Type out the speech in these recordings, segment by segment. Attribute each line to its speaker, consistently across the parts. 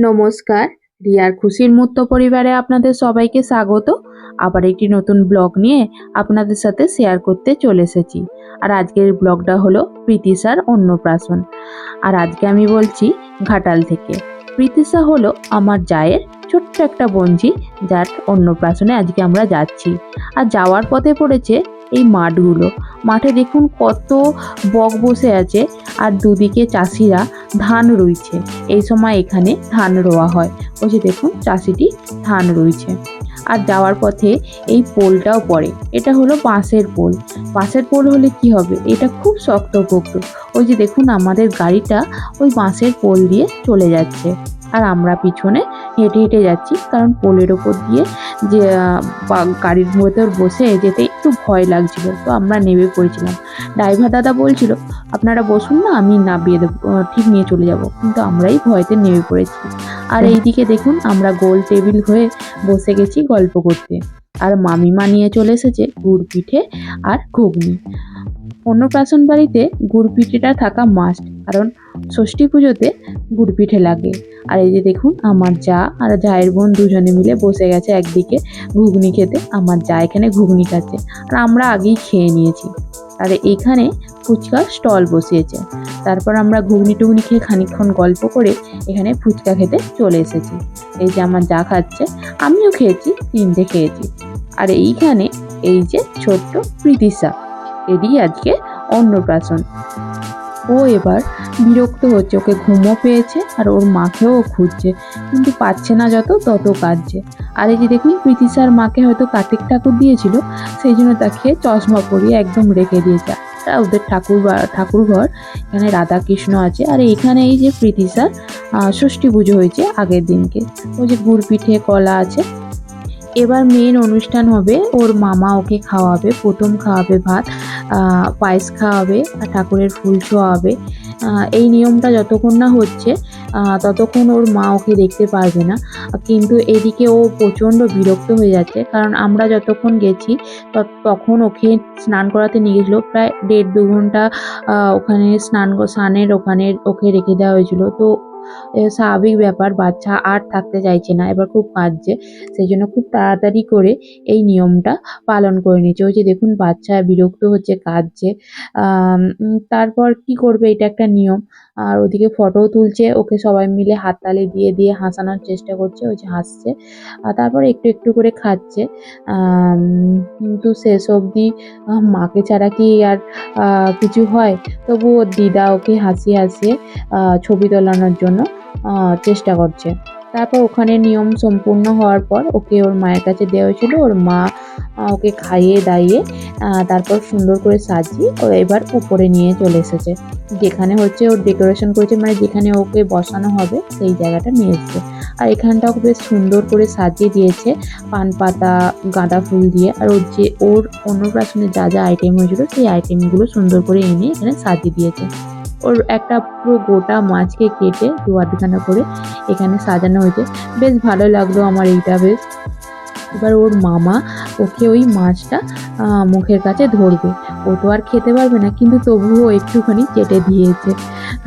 Speaker 1: নমস্কার। রিয়ার খুশির মুহূর্ত পরিবারে আপনাদের সবাইকে স্বাগত। আবার একটি নতুন ব্লগ নিয়ে আপনাদের সাথে শেয়ার করতে চলে এসেছি। আর আজকের ব্লগটা হলো প্রীতিশার অন্নপ্রাশন। আর আজকে আমি বলছি ঘাটাল থেকে। প্রীতিশা হলো আমার জায়ের ছোট্ট একটা বঞ্জি যার অন্নপ্রাশনে আজকে আমরা যাচ্ছি। আর যাওয়ার পথে পড়েছে এই মাঠগুলো। মাঠে দেখুন কত বক বসে আছে আর দুদিকে চাষিরা ধান রুইছে। এই সময় এখানে ধান রোয়া হয়। ওই যে দেখুন চাষিটি ধান রুইছে। আর যাওয়ার পথে এই পোলটাও পড়ে। এটা হলো বাঁশের পোল। বাঁশের পোল হলে কি হবে? এটা খুব শক্ত পোক্ত ওই যে দেখুন আমাদের গাড়িটা ওই বাঁশের পোল দিয়ে চলে যাচ্ছে। আর আমরা পিছনে হেঁটে হেঁটে যাচ্ছি, কারণ পোলের ওপর দিয়ে যে গাড়ির ভেতর বসে যেতে একটু ভয় লাগছিল। তো আমরা নেমে পড়েছিলাম। ড্রাইভার দাদা বলছিল, আপনারা বসুন না, আমি নামিয়ে দেবো ঠিক নিয়ে চলে যাব। কিন্তু আমরাই ভয়তে নেমে পড়েছি। আর এইদিকে দেখুন, আমরা গোল টেবিল হয়ে বসে গেছি গল্প করতে। আর মামিমা নিয়ে চলে এসেছে গুড় পিঠে আর ঘুগনি। অন্নপ্রাশন বাড়িতে গুড় পিঠেটা থাকা মাস্ট কারণ ষষ্ঠী পুজোতে গুড় পিঠে লাগে। আর এই যে দেখুন, আমার যা আর জায়ের বোন দুজনে মিলে বসে গেছে একদিকে ঘুগনি খেতে, আমার যা এখানে ঘুগনি খাচ্ছে আর আমরা আগেই খেয়ে নিয়েছি। আর এইখানে ফুচকা স্টল বসিয়েছে। তারপর আমরা ঘুগনি টুগনি খেয়ে খানিকক্ষণ গল্প করে এখানে ফুচকা খেতে চলে এসেছি। এই যে আমার যা খাচ্ছে, আমিও খেয়েছি, তিনটে খেয়েছি। আর এইখানে এই যে ছোট্ট প্রীতিশা এরই আজকে অন্নপ্রাশন ও এবার বিরক্ত হচ্ছে ওকে ঘুমও পেয়েছে আর ওর মাকেও খুঁজছে কিন্তু পাচ্ছে না যত তত কাঁদছে। আর এই যে দেখুন প্রীতিশার মাকে হয়তো কার্তিক ঠাকুর দিয়েছিল সেই জন্য তাকে চশমা পরিয়ে একদম রেখে দিয়েছে। আর ওদের ঠাকুর ঠাকুর ঘর এখানে রাধা কৃষ্ণ আছে আর এইখানে এই যে প্রীতিশার আহ, ষষ্ঠী পুজো হয়েছে আগের দিনকে। ওই যে গুড় পিঠে কলা আছে। এবার মেন অনুষ্ঠান হবে ওর মামা ওকে খাওয়াবে প্রথম খাওয়াবে ভাত পায়েস খাওয়াবে আর ঠাকুরের ফুল ছোঁয়াবে এই নিয়মটা যতক্ষণ না হচ্ছে ততক্ষণ ওর মা ওকে দেখতে পারবে না। কিন্তু এদিকে ও প্রচণ্ড বিরক্ত হয়ে যাচ্ছে, কারণ আমরা যতক্ষণ গেছি তখন ওকে স্নান করাতে নিয়ে গেছিল। প্রায় দেড় দু ঘণ্টা ওখানে স্নান, স্নানের ওখানে ওকে রেখে দেওয়া হয়েছিল। তো স্বাভাবিক ব্যাপার, বাচ্চা আর থাকতে চাইছে না। এবার খুব কাঁদছে সেই জন্য খুব তাড়াতাড়ি করে এই নিয়মটা পালন করে নিচ্ছে ওই যে দেখুন, বাচ্চা বিরক্ত হচ্ছে, কাঁদছে। তারপর কি করবে? এটা একটা নিয়ম। আর ওদিকে ফটোও তুলছে, ওকে সবাই মিলে হাততালি দিয়ে দিয়ে হাসানোর চেষ্টা করছে, ওই যে হাসছে। আর তারপর একটু একটু করে খাচ্ছে। কিন্তু শেষ অবধি মাকে ছাড়া কি আর কিছু হয়? তবু ওর দিদা ওকে হাসিয়ে হাসিয়ে ছবি তোলানোর জন্য চেষ্টা করছে। তারপর ওখানে নিয়ম সম্পূর্ণ হওয়ার পর ওকে ওর মায়ের কাছে দেওয়া হয়েছিল। ওর মা ওকে খাইয়ে দাইয়ে তারপর সুন্দর করে সাজিয়ে ও এবার উপরে নিয়ে চলে এসেছে। যেখানে হচ্ছে ওর ডেকোরেশন করেছে মানে যেখানে ওকে বসানো হবে, সেই জায়গাটা নিয়ে এসেছে। আর এখানটাও বেশ সুন্দর করে সাজিয়ে দিয়েছে, পান পাতা, গাঁদা ফুল দিয়ে। আর ওর যে, ওর অন্নপ্রাশনে যা যা আইটেম হয়েছিল, সেই আইটেমগুলো সুন্দর করে এনে এখানে সাজিয়ে দিয়েছে। ওর একটা পুরো গোটা মাছকে কেটে দু আধখানা করে এখানে সাজানো হয়েছে। বেশ ভালো লাগল আমার এইটা বেশ। এবার ওর মামা ওকে ওই মাছটা মুখের কাছে ধরবে। ও তো আর খেতে পারবে না, কিন্তু তবুও একটুখানি চেটে দিয়েছে।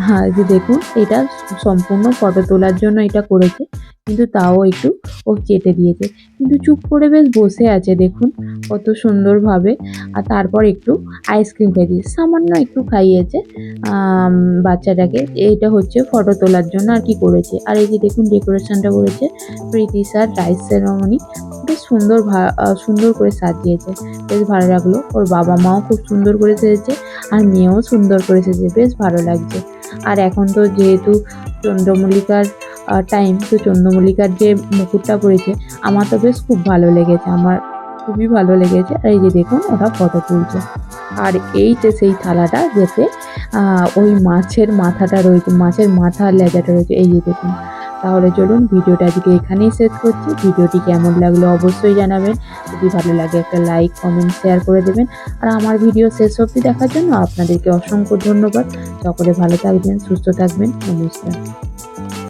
Speaker 1: হ্যাঁ যে দেখুন, এটা সম্পূর্ণ ফটো তোলার জন্য এটা করেছে। কিন্তু তাও একটু ও কেটে দিয়েছে। কিন্তু চুপ করে বেশ বসে আছে, দেখুন কত সুন্দরভাবে। আর তারপর একটু আইসক্রিম খাইয়েছে সামান্য একটু খাইয়েছে বাচ্চাটাকে। এইটা হচ্ছে ফটো তোলার জন্য আর কি করেছে। আর এই যে দেখুন ডেকোরেশনটা করেছে প্রীতি স্যার রাইস সেরেমনি বেশ সুন্দর সুন্দর করে সাজিয়েছে। বেশ ভালো লাগল। ওর বাবা মাও খুব সুন্দর করে সেজেছে, আর মেয়েও সুন্দর করে সেজেছে, বেশ ভালো লাগছে। আর এখন তো যেহেতু চন্দ্রমল্লিকার টাইম তো চন্দ্রমল্লিকার যে মুকুটটা পড়েছে, আমার তো বেশ খুব ভালো লেগেছে, আমার খুবই ভালো লেগেছে। আর এই যে দেখুন ওটা ফটো তুলছে। আর এই যে সেই থালাটা যেতে ওই মাছের মাথাটা রয়েছে, মাছের মাথা লেজাটা রয়েছে, এই যে দেখুন। তাহলে চলুন, ভিডিওটা আজকে এখানেই শেষ করছি। ভিডিওটি কেমন লাগল অবশ্যই জানাবেন। যদি ভালো লাগে, একটা লাইক কমেন্ট শেয়ার করে দেবেন। আর আমার ভিডিও শেষ অবধি দেখার জন্য আপনাদেরকে অসংখ্য ধন্যবাদ। সকলে ভালো থাকবেন, সুস্থ থাকবেন। নমস্কার।